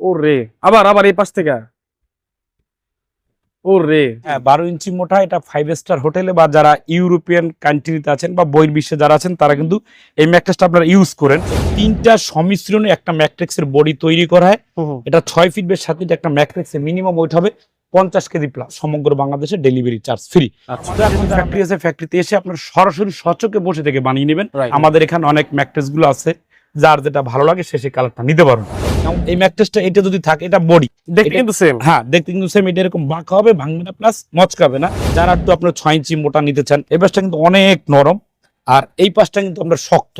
ও রে আবার আবার এই পাশ থেকে? ও রে হ্যাঁ বারো ইঞ্চি মোটা এটা ফাইভ স্টার হোটেলে বা যারা ইউরোপিয়ান কান্ট্রিতে আছেন বা বহির্বিশ্বে যারা আছেন তারা কিন্তু এই ম্যাট্রেসটা আপনারা ইউজ করেন। তিনটা সমিশ্রণে একটা ম্যাট্রিক্সের বডি তৈরি করা হয়। এটা ছয় ফিট বেশ সাত ফিট একটা ম্যাট্রিক্সের মিনিমাম ওয়েট হবে পঞ্চাশ কেজি প্লাস সমগ্র বাংলাদেশে ডেলিভারি চার্জ ফ্রি ফ্যাক্টরি আছে ফ্যাক্টরিতে এসে আপনার সরাসরি সচকে বসে থেকে বানিয়ে নেবেন। আমাদের এখানে অনেক ম্যাট্রেসগুলো আছে যার যেটা ভালো লাগে সে সেই কালারটা নিতে পারবেন এই ম্যাট্রেসটা এটা যদি থাকে এটা বডি। দেখতে কিন্তু সেম হ্যাঁ দেখতে কিন্তু সেম এটা এরকম বাঁকা হবে ভাঙবে না প্লাস মচকাবে না। যারা একটু আপনার ছয় ইঞ্চি মোটা নিতে চান এই পাশটা কিন্তু অনেক নরম। আর এই পাশটা কিন্তু আপনার শক্ত।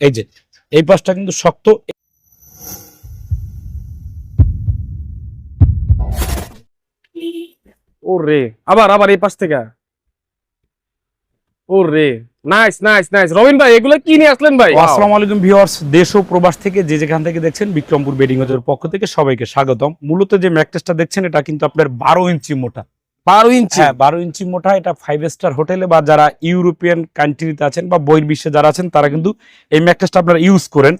এই যে এই পাশটা কিন্তু শক্ত। ও রে আবার আবার এই পাশ থেকে? ও রে নাইস নাইস নাইস রবিন ভাই এগুলো কি নিয়ে আসলেন ভাই? আসসালামু আলাইকুম ভিউয়ার্স দেশ ও প্রবাস থেকে যে যেখান থেকে দেখছেন বিক্রমপুর বেডিং হাউসের পক্ষ থেকে সবাইকে স্বাগতম। মূলত যে ম্যাট্রেসটা দেখছেন এটা কিন্তু আপনার বারো ইঞ্চি মোটা। বারো ইঞ্চি? হ্যাঁ বারো ইঞ্চি মোটা এটা ফাইভ স্টার হোটেলে বা যারা ইউরোপিয়ান কান্ট্রিতে আছেন বা বহির্বিশ্বে যারা আছেন তারা কিন্তু এই ম্যাট্রেসটা আপনারা ইউজ করেন।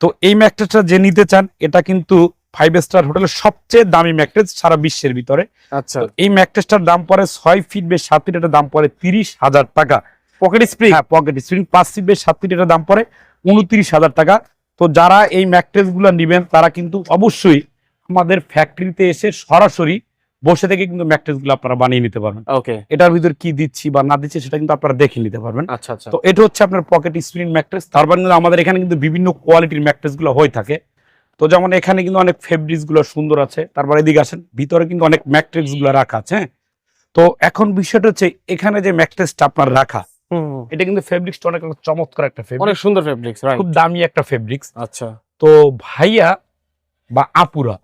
তো এই ম্যাট্রেসটা যে নিতে চান এটা কিন্তু ফাইভ স্টার হোটেলের সবচেয়ে দামি ম্যাট্রেস সারা বিশ্বের ভিতরে। আচ্ছা। এই ম্যাট্রেসটার দাম পড়ে ছয় ফিট বেশ সাত ফিট এটার দাম পড়ে তিরিশ হাজার টাকা। পকেট স্প্রিং হ্যাঁ পকেট স্প্রিং পাঁচ ফিট বেশ সাত ফিট এটার দাম পড়ে উনত্রিশ হাজার টাকা। তো যারা এই ম্যাট্রেসগুলো নিবেন তারা কিন্তু অবশ্যই আমাদের ফ্যাক্টরিতে এসে সরাসরি বসে থেকে কিন্তু ম্যাট্রেসগুলো আপনারা বানিয়ে নিতে পারবেন। ওকে। এটার ভিতর কি দিচ্ছি বা না দিচ্ছি সেটা কিন্তু আপনারা দেখে নিতে পারবেন। আচ্ছা আচ্ছা। তো এটা হচ্ছে আপনার পকেট স্প্রিং ম্যাট্রেস তারপর কিন্তু আমাদের এখানে কিন্তু বিভিন্ন কোয়ালিটির ম্যাট্রেসগুলো হয়ে থাকে। তো যেমন এখানে কিন্তু অনেক ফেব্রিক্সগুলো সুন্দর আছে। তারপর এদিকে আসেন ভিতরে কিন্তু অনেক ম্যাট্রেসগুলো রাখা আছে হ্যাঁ? তো এখন বিষয়টা হচ্ছে এখানে যে ম্যাট্রেসটা আপনার রাখা। এটা কিন্তু ফেব্রিক্সটা অনেক চমৎকার একটা ফেব্রিক অনেক সুন্দর ফেব্রিক্স রাইট খুব দামি একটা ফেব্রিক্স আচ্ছা। তো ভাইয়া বা আপুরা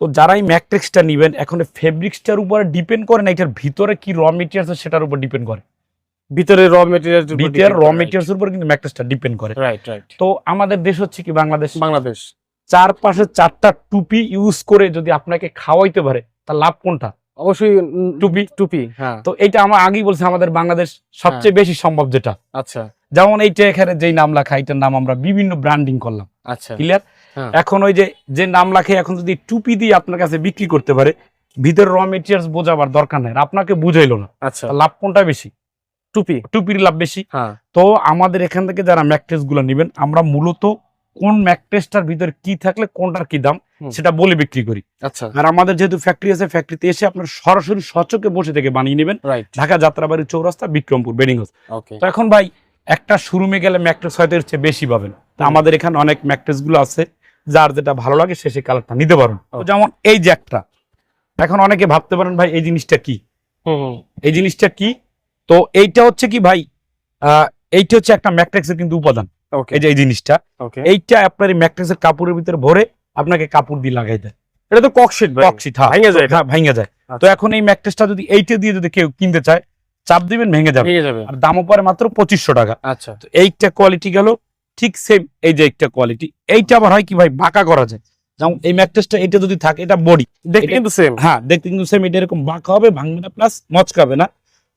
তো যারা এই ম্যাট্রিক্সটা নিবেন এখন ফেব্রিক্সটার উপরে ডিপেন্ড করে না এটার ভিতরে কি র মেটেরিয়ালস আছে সেটার উপর ডিপেন্ড করে? ভিতরে র মেটেরিয়াল ভিতরে র মেটেরিয়ালস উপর কিন্তু ম্যাট্রিক্সটা ডিপেন্ড করে। রাইট রাইট তো আমাদের দেশ হচ্ছে কি বাংলাদেশ? বাংলাদেশ। চারপাশে চারটা টুপি ইউজ করে যদি আপনাকে খাওয়াইতে পারে তার লাভ কোনটা? অবশ্যই টুপি? টুপি হ্যাঁ। তো এটা আমরা আগেই বলছি আমাদের বাংলাদেশ সবচেয়ে বেশি সম্ভব যেটা। আচ্ছা। যেমন এইটা এখানে যেই নাম লেখা এটার নাম আমরা বিভিন্ন ব্র্যান্ডিং করলাম। আচ্ছা। ক্লিয়ার হ্যাঁ। এখন ওই যে যে নাম লেখে এখন যদি টুপি দিয়ে আপনার কাছে বিক্রি করতে পারে ভিতরে র মেটেরিয়ালস বোঝাবার দরকার নাই আপনাকে বুঝাইলো না। আচ্ছা। লাভ কোনটা বেশি? টুপি। টুপির লাভ বেশি। হ্যাঁ। তো আমাদের এখান থেকে যারা ম্যাকট্রেসগুলো নেবেন আমরা মূলত কোন ম্যাকট্রেসটার ভিতরে কি থাকলে কোনটার কি দাম সেটা বলে বিক্রি করি। আচ্ছা। আর আমাদের যেহেতু ফ্যাক্টরি আছে ফ্যাক্টরিতে এসে আপনার সরাসরি সচকে বসে থেকে বানিয়ে নেবেন। ঢাকা যাত্রাবাড়ি চৌরাস্তা বিক্রমপুর বেডিং হাউস তো এখন ভাই একটা শোরুমে গেলে ম্যাকট্রেস হয়তো এর চেয়ে বেশি পাবেন। তো আমাদের এখানে অনেক ম্যাকট্রেসগুলো আছে যার যেটা ভালো লাগে সে সেই কালারটা নিতে পারেন। তো যেমন এই যে একটা এখন অনেকে ভাবতে পারেন ভাই এই জিনিসটা কি? এই জিনিসটা কি? তো এইটা হচ্ছে কি ভাই আহ, এইটা হচ্ছে একটা ম্যাট্রিক্সের কিন্তু উপাদান। এই যে এই জিনিসটা এইটা আপনার কাপড়ের ভিতরে ভরে আপনাকে কাপড় দিয়ে লাগাই দেয়। এটা তো ককশিট ককশিট হ্যাঁ। ভেঙে যায় হ্যাঁ ভেঙে যায়। তো আচ্ছা। এখন এই যদি এইটা দিয়ে যদি কেউ কিনতে চায় চাপ দিবেন ভেঙে যাবে। আর দামও পরে মাত্র পঁচিশশো টাকা। আচ্ছা। তো এইটা কোয়ালিটি গেল ঠিক সেম এই যে একটা কোয়ালিটি এইটা আবার হয় কি ভাই বাঁকা করা যায়। যেমন এই ম্যাট্রেসটা এটা যদি থাকে এটা বডি। দেখতে কিন্তু সেম হ্যাঁ দেখতে কিন্তু সেম এটা এরকম বাঁকা হবে ভাঙবে না প্লাস মচকাবে না।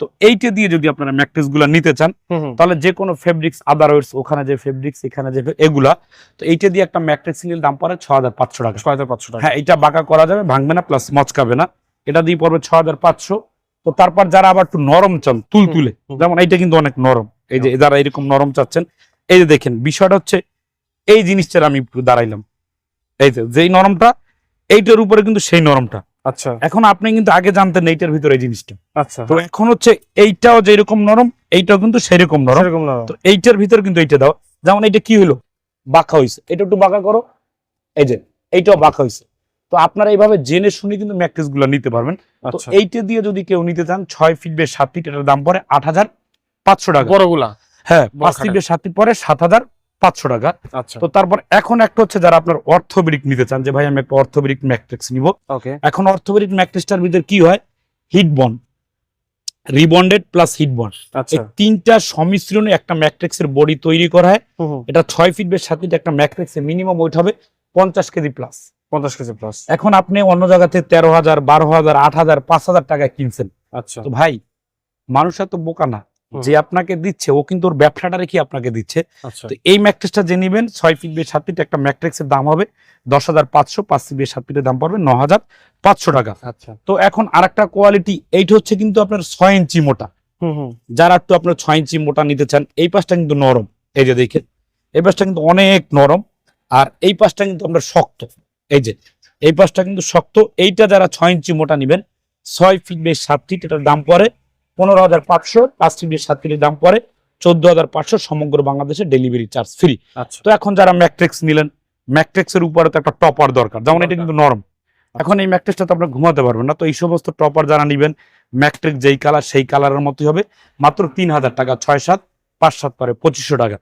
তো এইটা দিয়ে যদি আপনারা ম্যাট্রেসগুলা নিতে চান তাহলে যে কোনো ফেব্রিক্স আদারওয়াইজ ওখানে যে ফেব্রিক্স এখানে যে এগুলা তো এইটা দিয়ে একটা ম্যাট্রেস নিলে দাম পড়ে ছ হাজার পাঁচশো টাকা। ছ হাজার পাঁচশো টাকা। হ্যাঁ এটা বাঁকা করা যাবে ভাঙবে না প্লাস মচকাবে না। এটা দিয়ে পড়বে ছ হাজার পাঁচশো। তো তারপর যারা আবার একটু নরম চান তুল তুলে যেমন এইটা কিন্তু অনেক নরম। এই যে যারা এরকম নরম চাচ্ছেন এই যে দেখেন বিষয়টা হচ্ছে এই জিনিসটার আমি একটু দাঁড়াইলাম। এই যে যেই নরমটা এইটার উপরে কিন্তু সেই নরমটা। আচ্ছা। এখন আপনি কিন্তু আগে জানতেন এইটার ভিতরে এই জিনিসটা। আচ্ছা। তো এখন হচ্ছে এইটাও যেরকম নরম এইটাও কিন্তু সেরকম নরম। তো এইটার ভিতর কিন্তু এইটা দাও। যেমন এইটা কি হলো? বাঁকা হয়েছে এটা একটু বাঁকা করো। এই যে এইটাও বাঁকা হয়েছে তো আপনারা এইভাবে জেনে শুনে কিন্তু ম্যাট্রেসগুলো নিতে পারবেন। তো আচ্ছা। এইটা দিয়ে যদি কেউ নিতে চান ছয় ফিট বেশ সাত ফিট এটার দাম পড়ে আট হাজার পাঁচশো টাকা। বড়গুলা। হ্যাঁ পাঁচ ফিট সাত ফিট পরে সাত হাজার পাঁচশো টাকা। আচ্ছা। তো তারপর এখন একটা হচ্ছে যারা আপনার অর্থোবেরিক নিতে চান যে ভাই আমি একটা অর্থোবেরিক ম্যাট্রিক্স নিব। এখন অর্থোবেরিক ম্যাট্রিক্সটার ভিতরে কি হয়? Heat bond. Rebonded plus heat bond. এই আচ্ছা তিনটা সমিশ্রণে একটা ম্যাট্রিক্সের বডি তৈরি করা হয়। এটা ছয় ফিট বেশ সাত ফিট একটা ম্যাট্রিক্সের মিনিমাম ওয়েট হবে পঞ্চাশ কেজি প্লাস পঞ্চাশ কেজি প্লাস এখন আপনি অন্য জায়গাতে তেরো হাজার বারো হাজার আট হাজার পাঁচ হাজার টাকা কিনছেন। আচ্ছা। তো ভাই মানুষ এত বোকা না। যে আপনাকে দিচ্ছে ও কিন্তু ওর ব্যবসাটা রেখে আপনাকে দিচ্ছে? আচ্ছা। তো এই ম্যাট্রিক্সটা যে নেবেন ছয় ফিট বেশ সাত ফিট একটা ম্যাট্রেক্সের দাম হবে। দশ হাজার পাঁচশো পাঁচ ফিট বেশ সাত ফিটের দাম পড়বে ন হাজার পাঁচশো টাকা। আচ্ছা। তো এখন আর একটা কোয়ালিটি এইটা হচ্ছে কিন্তু আপনার ছয় ইঞ্চি মোটা। হুম হুম। যারা একটু আপনার ছয় ইঞ্চি মোটা নিতে চান এই পাশটা কিন্তু নরম। এই যে দেখে এই পাশটা কিন্তু অনেক নরম। আর এই পাশটা কিন্তু আপনার শক্ত। এই যে এই পাশটা কিন্তু শক্ত। এইটা যারা ছয় ইঞ্চি মোটা নিবেন ছয় ফিট বেশ সাত ফিট এটার দাম পড়ে পনেরো হাজার পাঁচশো পাঁচ ফিট বেশ সাত ফিটের দাম পড়ে। চোদ্দ হাজার পাঁচশো সমগ্র বাংলাদেশে ডেলিভারি চার্জ ফ্রি আচ্ছা। তো এখন যারা ম্যাট্রিক্স নিলেন ম্যাট্রিক্সের উপরে তো একটা টপার দরকার। যেমন এটা কিন্তু নরম এখন এই ম্যাট্রিক্সটা তো আপনার ঘুমাতে পারবেন না। তো এই সমস্ত টপার যারা নিবেন ম্যাট্রিক যেই কালার সেই কালারের মতোই হবে। মাত্র তিন হাজার টাকা ছয় সাত পাঁচ সাত পারে পঁচিশশো টাকা।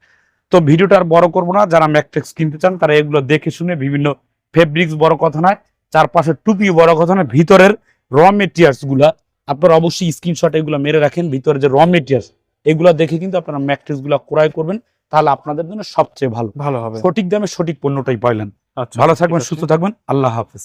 তো ভিডিওটা আর বড় করব না। যারা ম্যাট্রিক্স কিনতে চান তারা এগুলো দেখে শুনে বিভিন্ন ফেব্রিক্স বড় কথা নয় চারপাশের টুপি বড় কথা নয় ভিতরের র মেটেরিয়ালসগুলা আপনারা অবশ্যই স্ক্রিনশট এগুলো মেরে রাখেন ভিতরে যে র মেটেরিয়ালস এগুলো দেখে কিন্তু আপনারা ম্যাট্রিক্সগুলা ক্রয় করবেন তাহলে আপনাদের জন্য সবচেয়ে ভালো। ভালো হবে। সঠিক দামে সঠিক পণ্যটাই পাইলেন। আচ্ছা ভালো থাকবেন সুস্থ থাকবেন আল্লাহ হাফেজ।